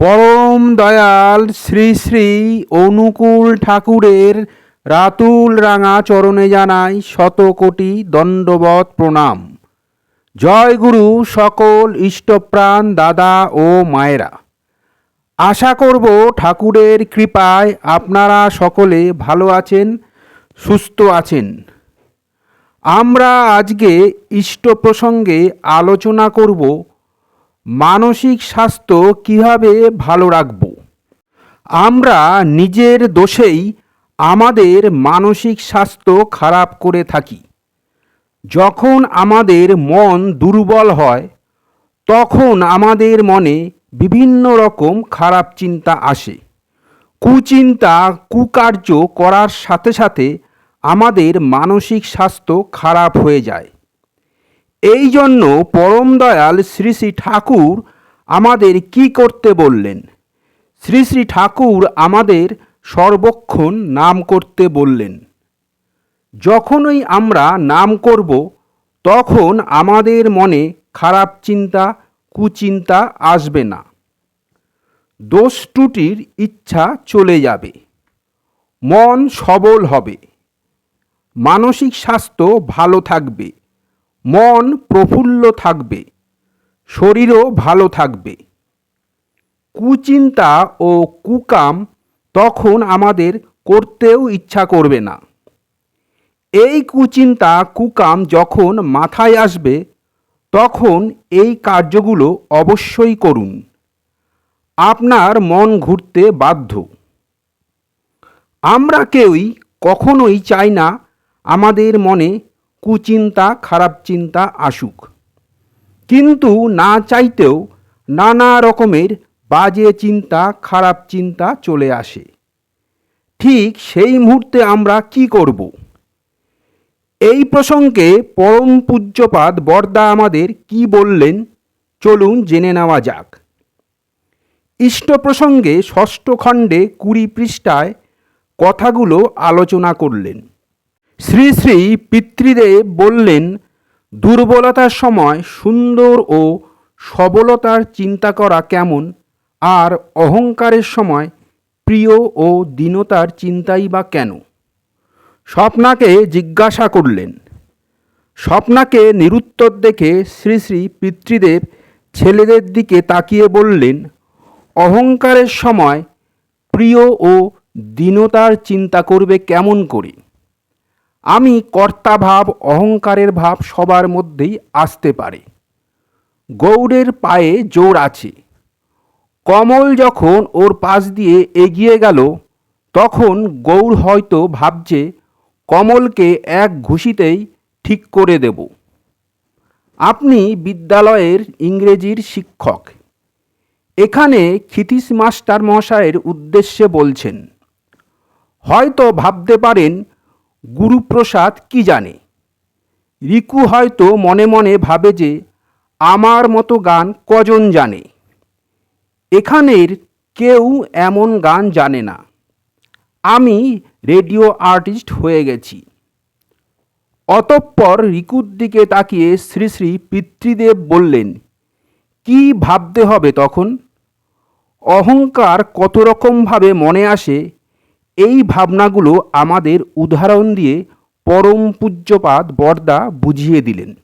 পরম দয়াল শ্রী শ্রী অনুকূল ঠাকুরের রাতুল রাঙা চরণে জানাই শত কোটি দণ্ডবত প্রণাম। জয় গুরু সকল ইষ্টপ্রাণ দাদা ও মায়েরা। আশা করব ঠাকুরের কৃপায় আপনারা সকলে ভালো আছেন, সুস্থ আছেন। আমরা আজকে ইষ্ট প্রসঙ্গে আলোচনা করব মানসিক স্বাস্থ্য কীভাবে ভালো রাখব? আমরা নিজের দোষেই আমাদের মানসিক স্বাস্থ্য খারাপ করে থাকি। যখন আমাদের মন দুর্বল হয়, তখন আমাদের মনে বিভিন্ন রকম খারাপ চিন্তা আসে। কুচিন্তা, কুকার্য করার সাথে সাথে আমাদের মানসিক স্বাস্থ্য খারাপ হয়ে যায়। এই জন্য পরম দয়াল শ্রী শ্রী ঠাকুর আমাদের কি করতে বললেন? শ্রী শ্রী ঠাকুর আমাদের সর্বক্ষণ নাম করতে বললেন। যখনই আমরা নাম করব, তখন আমাদের মনে খারাপ চিন্তা, কুচিন্তা আসবে না। দোষ ত্রুটির ইচ্ছা চলে যাবে। মন সবল হবে। মানসিক স্বাস্থ্য ভালো থাকবে। মন প্রফুল্ল থাকবে, শরীরও ভালো থাকবে। কুচিন্তা ও কুকাম তখন আমাদের করতেও ইচ্ছা করবে না। এই কুচিন্তা কুকাম যখন মাথায় আসবে, তখন এই কার্যগুলো অবশ্যই করুন। আপনার মন ঘুরতে বাধ্য। আমরা কেউই কখনোই চাই না আমাদের মনে কুচিন্তা, খারাপ চিন্তা, আসুক। কিন্তু না চাইতেও নানা রকমের বাজে চিন্তা, খারাপ চিন্তা চলে আসে। ঠিক সেই মুহূর্তে আমরা কি করব? এই প্রসঙ্গে পরম পূজ্যপাদ বর্দা আমাদের কি বললেন, চলুন জেনে নেওয়া যাক। ইষ্ট প্রসঙ্গে ষষ্ঠ খণ্ডে কুড়ি পৃষ্ঠায় কথাগুলো আলোচনা করলেন। শ্রী শ্রী পিতৃদেব বললেন, দুর্বলতার সময় সুন্দর ও সবলতার চিন্তা করা কেমন? আর অহংকারের সময় প্রিয় ও দীনতার চিন্তাই বা কেন? স্বপ্নাকে জিজ্ঞাসা করলেন। স্বপ্নাকে নিরুত্তর দেখে শ্রী শ্রী পিতৃদেব ছেলেদের দিকে তাকিয়ে বললেন, অহংকারের সময় প্রিয় ও দীনতার চিন্তা করবে কেমন করে? আমি কর্তা ভাব অহংকারের ভাব সবার মধ্যেই আসতে পারে। গৌড়ের পায়ে জোর আছে। কমল যখন ওর পাশ দিয়ে এগিয়ে গেল, তখন গৌর হয়তো ভাবছে, কমলকে এক ঘুষিতেই ঠিক করে দেব। আপনি বিদ্যালয়ের ইংরেজির শিক্ষক। এখানে ক্ষিতীশ মাস্টার মহাশয়ের উদ্দেশ্যে বলছেন, হয়তো ভাবতে পারেন গুরুপ্রসাদ কি জানে? রিকু হয়তো মনে মনে ভাবে যে আমার মতো গান কজন জানে? এখানের কেউ এমন গান জানে না। আমি রেডিও আর্টিস্ট হয়ে গেছি। অতঃপর রিকুর দিকে তাকিয়ে শ্রী শ্রী পিতৃদেব বললেন, কি ভাবতে হবে তখন? অহংকার কত রকমভাবে মনে আসে এই ভাবনাগুলো আমাদের উদাহরণ দিয়ে পরম পূজ্যপাদ বর্দা বুঝিয়ে দিলেন।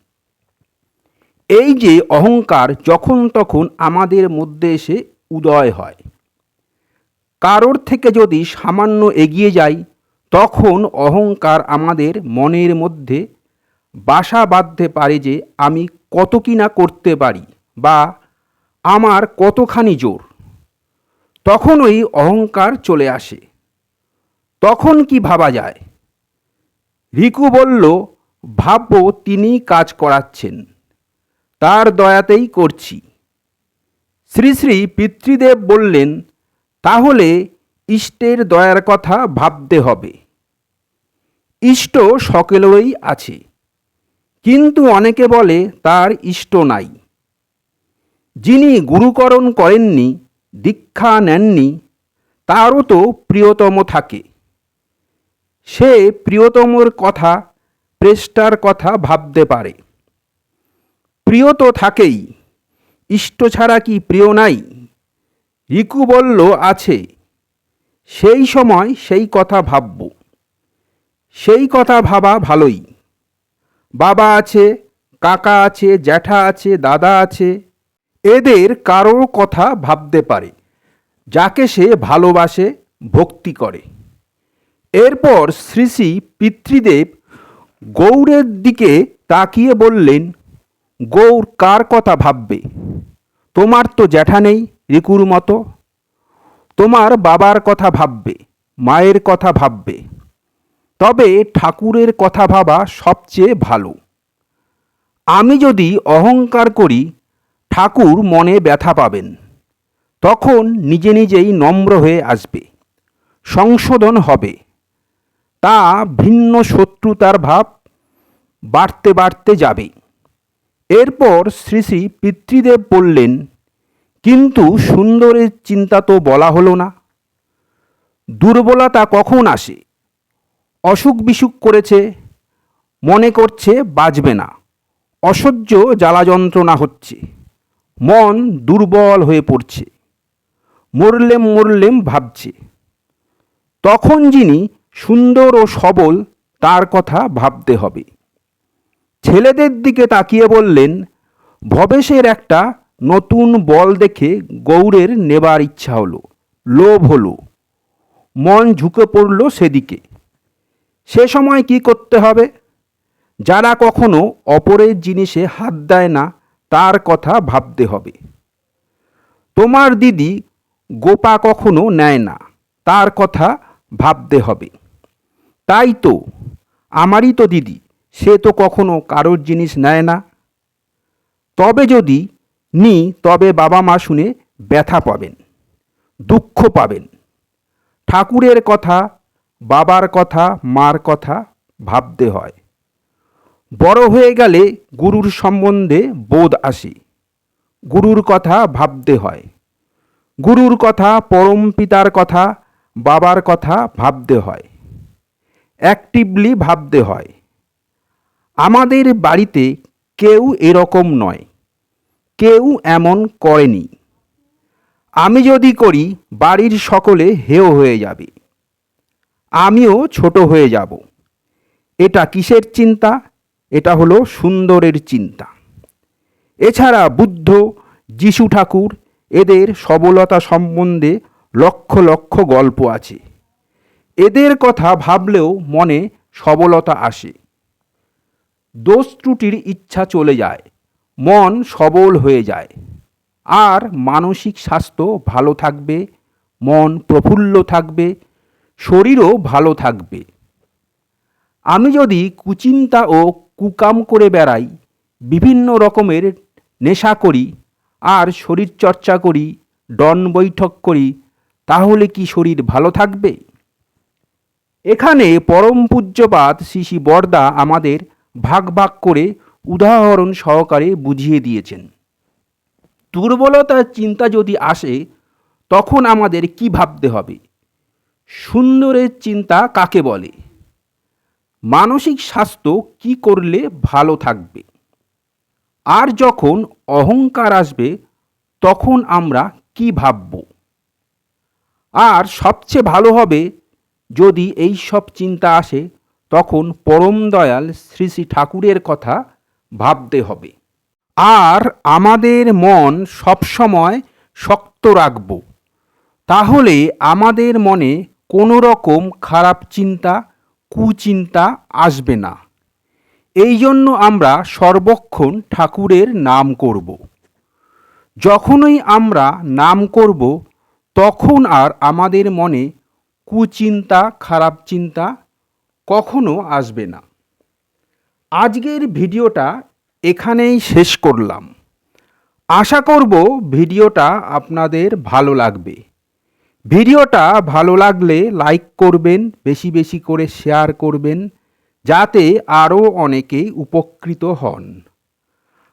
এই যে অহংকার যখন তখন আমাদের মধ্যে এসে উদয় হয়। কারোর থেকে যদি সামান্য এগিয়ে যাই, তখন অহংকার আমাদের মনের মধ্যে বাসা বাঁধতে পারে যে আমি কত কি না করতে পারি বা আমার কতখানি জোর। তখন ওই অহংকার চলে আসে। তখন কি ভাবা যায়? রিকু বলল, ভাববো তিনি কাজ করাচ্ছেন। তার দয়াতেই করছি। শ্রী শ্রী পিতৃদেব বললেন, তাহলে ইষ্টের দয়ার কথা ভাবতে হবে। ইষ্ট সকলেরই আছে, কিন্তু অনেকে বলে তার ইষ্ট নাই। যিনি গুরুকরণ করেননি, দীক্ষা নেননি, তারও তো প্রিয়তম থাকে। সে প্রিয়তমর কথা, প্রেষ্টার কথা ভাবতে পারে। প্রিয় তো থাকেই, ইষ্ট ছাড়া কি প্রিয় নাই? রিকু বলল, আছে। সেই সময় সেই কথা ভাবব। সেই কথা ভাবা ভালোই। বাবা আছে, কাকা আছে, জ্যাঠা আছে, দাদা আছে। এদের কারোর কথা ভাবতে পারে, যাকে সে ভালোবাসে, ভক্তি করে। এরপর শ্রী শ্রী পিতৃদেব গৌরের দিকে তাকিয়ে বললেন গৌর কার কথা ভাববে? তোমার তো জ্যাঠা নেই রিকুর মতো। তোমার বাবার কথা ভাববে, মায়ের কথা ভাববে। তবে ঠাকুরের কথা ভাবা সবচেয়ে ভালো। আমি যদি অহংকার করি, ঠাকুর মনে ব্যথা পাবেন। তখন নিজে নিজেই নম্র হয়ে আসবে। সংশোধন হবে। তা ভিন্ন শত্রুতার ভাব বাড়তে বাড়তে যাবে। এরপর শ্রী শ্রী পিতৃদেব বললেন, কিন্তু সুন্দরের চিন্তা তো বলা হলো না। দুর্বলতা কখন আসে? অসুখ বিসুখ করেছে, মনে করছে বাঁচবে না। অসহ্য জ্বালা যন্ত্রণা হচ্ছে, মন দুর্বল হয়ে পড়ছে, মরলেম মরলেম ভাবছে। তখন যিনি সুন্দর ও সবল তার কথা ভাবতে হবে। ছেলেদের দিকে তাকিয়ে বললেন, ভবেশের একটা নতুন বল দেখে গৌরের নেবার ইচ্ছা হলো, লোভ হলো। মন ঝুঁকে পড়ল সেদিকে। সে সময় কি করতে হবে? যারা কখনো অপরের জিনিসে হাত দেয় না, তার কথা ভাবতে হবে। তোমার দিদি গোপা কখনো নেয় না, তার কথা ভাবতে হবে। তাই তো আমারই তো দিদি, সে তো কখনো কারোর জিনিস নেয় না। তবে যদি নি, তবে বাবা মা শুনে ব্যথা পাবেন, দুঃখ পাবেন। ঠাকুরের কথা, বাবার কথা, মার কথা ভাবতে হয়। বড় হয়ে গেলে গুরুর সম্বন্ধে বোধ আসে, গুরুর কথা ভাবতে হয়। গুরুর কথা, পরম পিতার কথা, বাবার কথা ভাবতে হয়। অ্যাক্টিভলি ভাবতে হয়। আমাদের বাড়িতে কেউ এরকম নয়। কেউ এমন করেনি। আমি যদি করি, বাড়ির সকলে হেয় হয়ে যাবে। আমিও ছোট হয়ে যাব। এটা কিসের চিন্তা? এটা হলো সুন্দরের চিন্তা। এছাড়া বুদ্ধ, যিশু ঠাকুর, এদের সবলতা সম্বন্ধে লক্ষ লক্ষ গল্প আছে। এদের কথা ভাবলেও মনে সবলতা আসে। দোষ ত্রুটির ইচ্ছা চলে যায়, মন সবল হয়ে যায়। আর মানসিক স্বাস্থ্য ভালো থাকবে, মন প্রফুল্ল থাকবে, শরীরও ভালো থাকবে। আমি যদি কুচিন্তা ও কুকাম করে বেড়াই, বিভিন্ন রকমের নেশা করি আর শরীর চর্চা করি, ডন বৈঠক করি, তাহলে কি শরীর ভালো থাকবে? এখানে পরম পূজ্যপাত শ্রী বর্দা আমাদের ভাগ ভাগ করে উদাহরণ সহকারে বুঝিয়ে দিয়েছেন। দুর্বলতার চিন্তা যদি আসে, তখন আমাদের কি ভাবতে হবে? সুন্দরের চিন্তা কাকে বলে? মানসিক স্বাস্থ্য কি করলে ভালো থাকবে? আর যখন অহংকার আসবে, তখন আমরা কি ভাবব? আর সবচেয়ে ভালো হবে যদি এই সব চিন্তা আসে, তখন পরম দয়াল শ্রী শ্রী ঠাকুরের কথা ভাবতে হবে। আর আমাদের মন সবসময় শক্ত রাখব। তাহলে আমাদের মনে কোনো রকম খারাপ চিন্তা, কুচিন্তা আসবে না। এই জন্য আমরা সর্বক্ষণ ঠাকুরের নাম করব। যখনই আমরা নাম করব, তখন আর আমাদের মনে কুচিন্তা, খারাপ চিন্তা কখনো আসবে না। আজকের ভিডিওটা এখানেই শেষ করলাম। আশা করব ভিডিওটা আপনাদের ভালো লাগবে। ভিডিওটা ভালো লাগলে লাইক করবেন, বেশি বেশি করে শেয়ার করবেন, যাতে আরও অনেকে উপকৃত হন।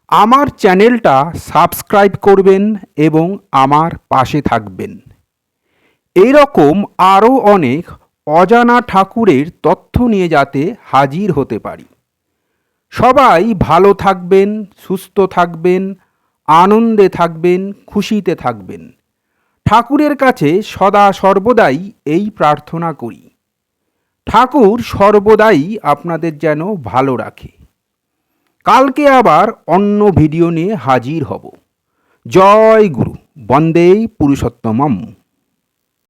আমার চ্যানেলটা সাবস্ক্রাইব করবেন এবং আমার পাশে থাকবেন। এইরকম আরও অনেক অজানা ঠাকুরের তথ্য নিয়ে যাতে হাজির হতে পারি। সবাই ভালো থাকবেন, সুস্থ থাকবেন, আনন্দে থাকবেন, খুশিতে থাকবেন। ঠাকুরের কাছে সদা সর্বদাই এই প্রার্থনা করি। ঠাকুর সর্বদাই আপনাদের যেন ভালো রাখে। কালকে আবার অন্য ভিডিও নিয়ে হাজির হব। জয় গুরু। বন্দে পুরুষোত্তমম।